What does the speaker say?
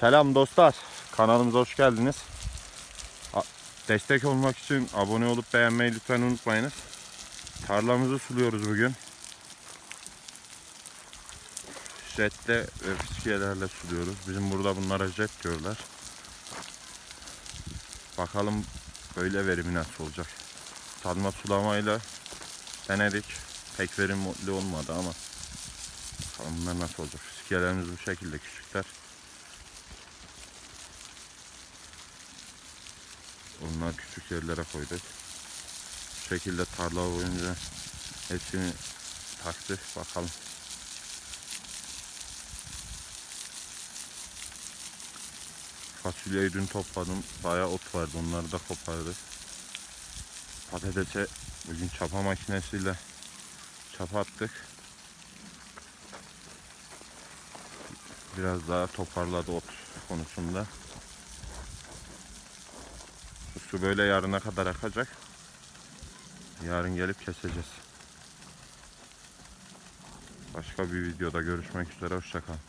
Selam dostlar. Kanalımıza hoş geldiniz. Destek olmak için abone olup beğenmeyi lütfen unutmayınız. Tarlamızı suluyoruz bugün. Jetle ve fiskiyelerle suluyoruz. Bizim burada bunlara jet diyorlar. Bakalım böyle verimi nasıl olacak. Salma sulamayla denedik. Pek verimli olmadı ama bakalım bunlar nasıl olacak. Fiskiyelerimiz bu şekilde küçükler. Onlar küçük yerlere koyduk. Bu şekilde tarla boyunca hepsini taktık. Bakalım. Fasulyeyi dün topladım. Bayağı ot vardı. Onları da kopardık. Patatese bugün çapa makinesiyle çapa attık. Biraz daha toparladı ot konusunda. Su böyle yarına kadar akacak. Yarın gelip keseceğiz. Başka bir videoda görüşmek üzere. Hoşçakalın.